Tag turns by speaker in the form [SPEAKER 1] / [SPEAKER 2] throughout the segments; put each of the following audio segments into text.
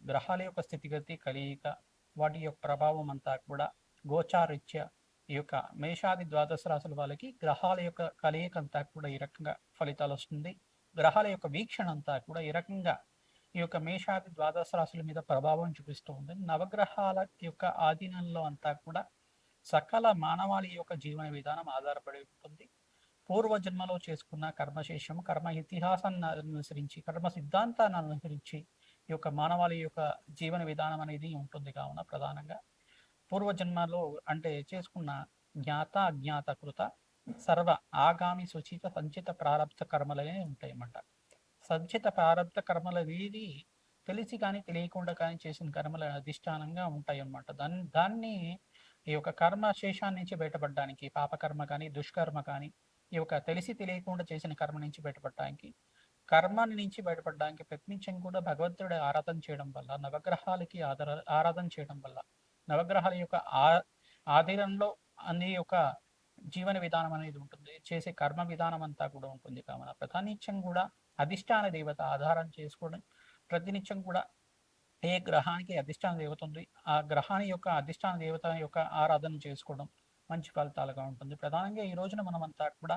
[SPEAKER 1] గ్రహాల యొక్క స్థితిగతి కలయిక వాటి యొక్క ప్రభావం అంతా కూడా గోచారిత్య ఈ యొక్క మేషాది ద్వాదశ రాశుల వాళ్ళకి గ్రహాల యొక్క కలయిక అంతా కూడా ఈ రకంగా ఫలితాలు వస్తుంది. గ్రహాల యొక్క వీక్షణ అంతా కూడా ఈ రకంగా ఈ యొక్క మేషాది ద్వాదశ రాశుల మీద ప్రభావం చూపిస్తూ ఉంది. నవగ్రహాల యొక్క ఆధీనంలో అంతా కూడా సకల మానవాళి యొక్క జీవన విధానం ఆధారపడి ఉంటుంది. పూర్వజన్మలో చేసుకున్న కర్మశేషం కర్మ ఇతిహాసాన్ని అనుసరించి కర్మ సిద్ధాంతాన్ని అనుసరించి ఈ యొక్క మానవాళి యొక్క జీవన విధానం అనేది ఉంటుంది కావున ప్రధానంగా. పూర్వజన్మలో అంటే చేసుకున్న జ్ఞాత అజ్ఞాత కృత సర్వ ఆగామి సుచిత సంచిత ప్రారంభ కర్మలనే ఉంటాయన్నమాట. సంచిత ప్రారంభ కర్మలు అనేది తెలిసి కానీ తెలియకుండా కానీ చేసిన కర్మల అధిష్టానంగా ఉంటాయి అన్నమాట దాన్ని దాన్ని ఈ యొక్క కర్మ శేషాన్ని నుంచి బయటపడడానికి పాపకర్మ కానీ దుష్కర్మ కానీ ఈ యొక్క తెలిసి తెలియకుండా చేసిన కర్మ నుంచి బయటపడడానికి కర్మాన్ని నుంచి బయటపడడానికి ప్రతినిత్యం కూడా భగవంతుడి ఆరాధన చేయడం వల్ల నవగ్రహాలకి ఆధార ఆరాధన చేయడం వల్ల నవగ్రహాల యొక్క ఆ ఆధీనంలో అన్ని యొక్క జీవన విధానం అనేది ఉంటుంది. చేసే కర్మ విధానం అంతా కూడా ఉంటుంది. కావున ప్రతినిత్యం కూడా అధిష్టాన దేవత ఆధారం చేసుకోవడం ప్రతినిత్యం కూడా ఏ గ్రహానికి అధిష్టాన దేవత ఉంది ఆ గ్రహాన్ని యొక్క అధిష్టాన దేవత యొక్క ఆరాధన చేసుకోవడం మంచి ఫలితాలుగా ఉంటుంది. ప్రధానంగా ఈ రోజున మనమంతా కూడా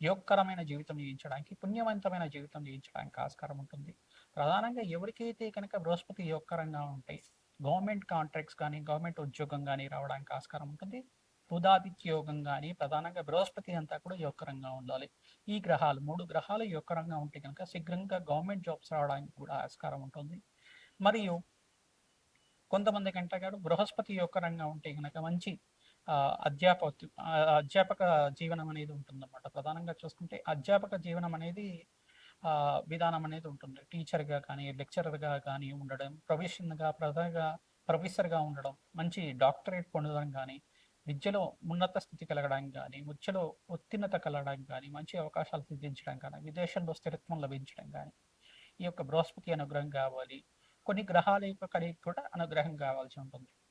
[SPEAKER 1] యోగకరమైన జీవితం జీవించడానికి పుణ్యవంతమైన జీవితం జీవించడానికి ఆస్కారం ఉంటుంది. ప్రధానంగా ఎవరికైతే కనుక బృహస్పతి యోగకరంగా ఉంటాయి గవర్నమెంట్ కాంట్రాక్ట్స్ కానీ గవర్నమెంట్ ఉద్యోగం కానీ రావడానికి ఆస్కారం ఉంటుంది. బుధాదిత్య యోగం కానీ ప్రధానంగా బృహస్పతి అంతా కూడా యోగకరంగా ఉండాలి. ఈ గ్రహాలు మూడు గ్రహాలు యోగకరంగా ఉంటే కనుక శీఘ్రంగా గవర్నమెంట్ జాబ్స్ రావడానికి కూడా ఆస్కారం ఉంటుంది. మరియు కొంతమంది కంటే కాదు బృహస్పతి యోగకరంగా ఉంటే కనుక మంచి ఆ, అధ్యాపక అధ్యాపక జీవనం అనేది ఉంటుందన్నమాట. ప్రధానంగా చూసుకుంటే అధ్యాపక జీవనం అనేది విధానం అనేది ఉంటుంది. టీచర్గా కానీ లెక్చరర్గా కానీ ఉండడం ప్రొఫెషన్గా ప్రధానంగా ప్రొఫెసర్గా ఉండడం మంచి డాక్టరేట్ పొందడం కానీ విద్యలో ఉన్నత స్థితి కలగడానికి కానీ విద్యలో ఉత్తీర్ణత కలగడానికి కానీ మంచి అవకాశాలు సిద్ధించడం కానీ విదేశంలో స్థిరత్వం లభించడం కానీ ఈ యొక్క బృహస్పతి అనుగ్రహం కావాలి. కొన్ని గ్రహాల యొక్క కలిగి కూడా అనుగ్రహం కావాల్సి ఉంటుంది.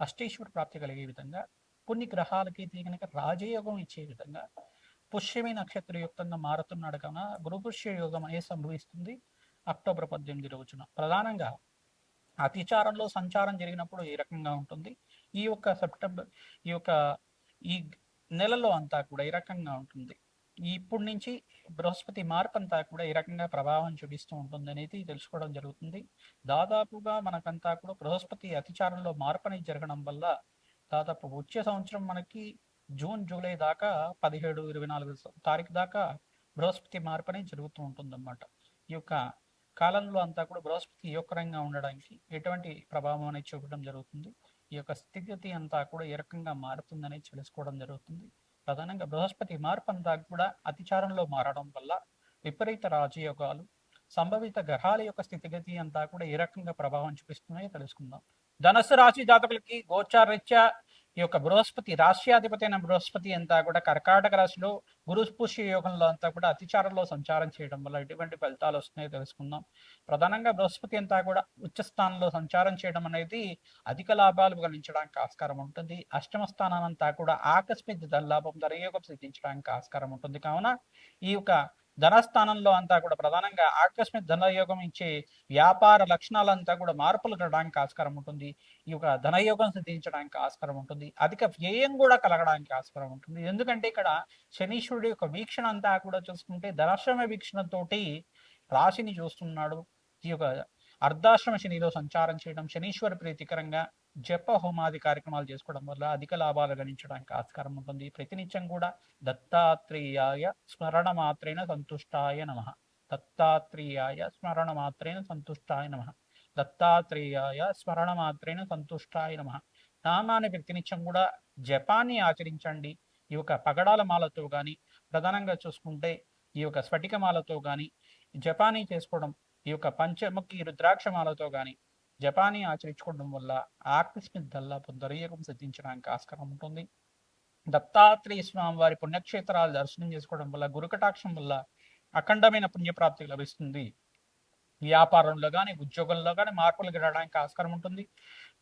[SPEAKER 1] అష్టేశ్వర ప్రాప్తి కలిగే విధంగా కొన్ని గ్రహాలకి కనుక రాజయోగం ఇచ్చే విధంగా పుష్యమి నక్షత్రయుక్తంగా మారుతున్నాడు కనుక గురుపుష్య యోగం అనేది సంభవిస్తుంది? అక్టోబర్ పద్దెనిమిది రోజున. ప్రధానంగా అతిచారంలో సంచారం జరిగినప్పుడు ఈ రకంగా ఉంటుంది? ఈ యొక్క సెప్టెంబర్ ఈ యొక్క ఈ నెలలో అంతా కూడా ఈ రకంగా ఉంటుంది? ఇప్పటి నుంచి బృహస్పతి మార్పు అంతా కూడా ఈ రకంగా ప్రభావం చూపిస్తూ ఉంటుంది అనేది తెలుసుకోవడం జరుగుతుంది. దాదాపుగా మనకంతా కూడా బృహస్పతి అతిచారంలో మార్పు అనేది జరగడం వల్ల దాదాపు వచ్చే సంవత్సరం మనకి జూన్ జూలై దాకా పదిహేడు ఇరవై నాలుగు తారీఖు దాకా బృహస్పతి మార్పు అనేది జరుగుతూ ఉంటుంది అన్నమాట ఈ యొక్క కాలంలో అంతా కూడా బృహస్పతి యోగకరంగా ఉండడానికి ఎటువంటి ప్రభావం అనేది చూపడం జరుగుతుంది. ఈ యొక్క స్థితిగతి అంతా కూడా ఏ రకంగా మారుతుందని తెలుసుకోవడం జరుగుతుంది. ప్రధానంగా బృహస్పతి మార్పంతా కూడా అతిచారంలో మారడం వల్ల విపరీత రాజయోగాలు సంభవిత గ్రహాల యొక్క స్థితిగతి అంతా కూడా ఏ రకంగా ప్రభావం చూపిస్తున్నాయో తెలుసుకుందాం. ధనస్సు రాశి జాతకులకి గోచారరీత్యా ఈ యొక్క బృహస్పతి రాష్ట్రాధిపతి అయిన బృహస్పతి అంతా కూడా కర్కాటక రాశిలో గురు పుష్య యోగంలో అంతా కూడా అతిచారంలో సంచారం చేయడం వల్ల ఎటువంటి ఫలితాలు వస్తున్నాయో తెలుసుకుందాం. ప్రధానంగా బృహస్పతి అంతా కూడా ఉచ్చ స్థానంలో సంచారం చేయడం అనేది అధిక లాభాలు గణించడానికి ఆస్కారం ఉంటుంది. అష్టమ స్థానం అంతా కూడా ఆకస్మిక ధనలాభం ధరయోగం సిద్ధించడానికి ఆస్కారం ఉంటుంది. కావున ఈ యొక్క ధనస్థానంలో అంతా కూడా ప్రధానంగా ఆకస్మిక ధనయోగం ఇచ్చే వ్యాపార లక్షణాలంతా కూడా మార్పులు కలగడానికి ఆస్కారం ఉంటుంది. ఈ యొక్క ధనయోగం సిద్ధించడానికి ఆస్కారం ఉంటుంది. అధిక వ్యయం కూడా కలగడానికి ఆస్కారం ఉంటుంది. ఎందుకంటే ఇక్కడ శనీశ్వరుడి యొక్క వీక్షణ అంతా కూడా చూసుకుంటే ధనాశ్రమ వీక్షణతోటి రాశిని చూస్తున్నాడు. ఈ యొక్క అర్ధాశ్రమ శనిలో సంచారం చేయడం శనీశ్వర ప్రీతికరంగా జప హోమాది కార్యక్రమాలు చేసుకోవడం వల్ల అధిక లాభాలు గణించడానికి ఆస్కారం ఉంటుంది. ప్రతినిత్యం కూడా దత్తాత్రేయాయ స్మరణ మాత్రేన సంతుష్టాయ నమ. దత్తాత్రేయాయ స్మరణ మాత్రేన సంతుష్టాయ నమ. దత్తాత్రేయాయ స్మరణ మాత్రేన సంతుష్టాయ నమ. నామాన్ని ప్రతినిత్యం కూడా జపాన్ని ఆచరించండి. ఈ యొక్క పగడాల మాలతో కానీ ప్రధానంగా చూసుకుంటే ఈ యొక్క స్ఫటికమాలతో కానీ జపానీ చేసుకోవడం ఈ యొక్క పంచముఖి రుద్రాక్షమాలతో కానీ జపానీ ఆచరించుకోవడం వల్ల ఆకస్మిక దల్లా దొరయకం సిద్ధించడానికి ఆస్కారం ఉంటుంది. దత్తాత్రేయ స్వామి వారి పుణ్యక్షేత్రాలు దర్శనం చేసుకోవడం వల్ల గురుకటాక్షం వల్ల అఖండమైన పుణ్యప్రాప్తి లభిస్తుంది. వ్యాపారంలో కానీ ఉద్యోగంలో కానీ మార్పులు గడడానికి ఆస్కారం ఉంటుంది.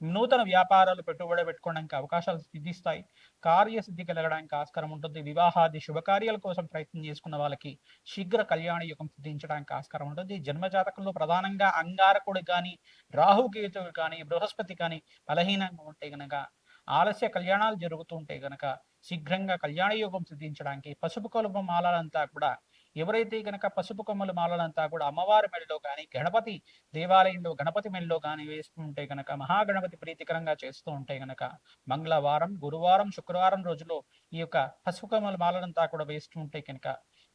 [SPEAKER 1] నూతన వ్యాపారాలు పెట్టుబడి పెట్టుకోవడానికి అవకాశాలు సిద్ధిస్తాయి. కార్యసిద్ధి కలగడానికి ఆస్కారం ఉంటుంది. వివాహాది శుభకార్యాల కోసం ప్రయత్నం చేసుకున్న వాళ్ళకి శీఘ్ర కళ్యాణ యుగం సిద్ధించడానికి ఆస్కారం ఉంటుంది. జన్మజాతకంలో ప్రధానంగా అంగారకుడు కానీ రాహుకేతుడు కానీ బృహస్పతి కానీ బలహీనంగా ఉంటే గనక ఆలస్య కళ్యాణాలు జరుగుతుంటే గనక శీఘ్రంగా కళ్యాణ యోగం సిద్ధించడానికి పసుపు కలుపు మాలలంతా కూడా ఎవరైతే గనక పసుపు కొమ్మల మాలలంతా కూడా అమ్మవారి మెడలో కానీ గణపతి దేవాలయంలో గణపతి మెడలో కానీ వేస్తుంటే గనక మహాగణపతి ప్రీతికరంగా చేస్తూ ఉంటే గనక మంగళవారం గురువారం శుక్రవారం రోజులో ఈ యొక్క పసుపు కొమ్మల మాలలంతా కూడా వేస్తూ ఉంటే కనుక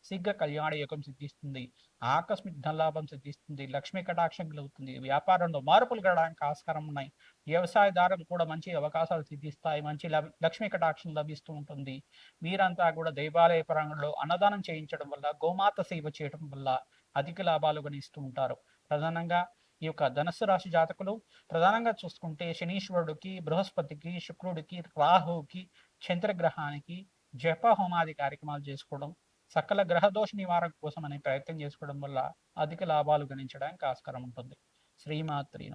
[SPEAKER 1] శీఘ్ర కళ్యాణ యోగం సిద్ధిస్తుంది ఆకస్మిక ధనలాభం సిద్ధిస్తుంది లక్ష్మీ కటాక్షం కలుగుతుంది వ్యాపారంలో మార్పులు కలగడానికి ఆస్కారం ఉన్నాయి వ్యవసాయదారులు కూడా మంచి అవకాశాలు సిద్ధిస్తాయి మంచి లక్ష్మీ కటాక్షం లభిస్తూ ఉంటుంది. వీరంతా కూడా దేవాలయ పరంగంలో అన్నదానం చేయించడం వల్ల గోమాత సేవ చేయడం వల్ల అధిక లాభాలు గణిస్తూ ఉంటారు. ప్రధానంగా ఈ యొక్క ధనస్సు రాశి జాతకులు ప్రధానంగా చూసుకుంటే శనీశ్వరుడికి బృహస్పతికి శుక్రుడికి రాహుకి చంద్రగ్రహానికి జప హోమాది కార్యక్రమాలు చేసుకోవడం సకల గ్రహదోష నివారణ కోసం అనే ప్రయత్నం చేసుకోవడం వల్ల అధిక లాభాలు గణించడానికి ఆస్కారం ఉంటుంది. శ్రీమాత్రి నమ.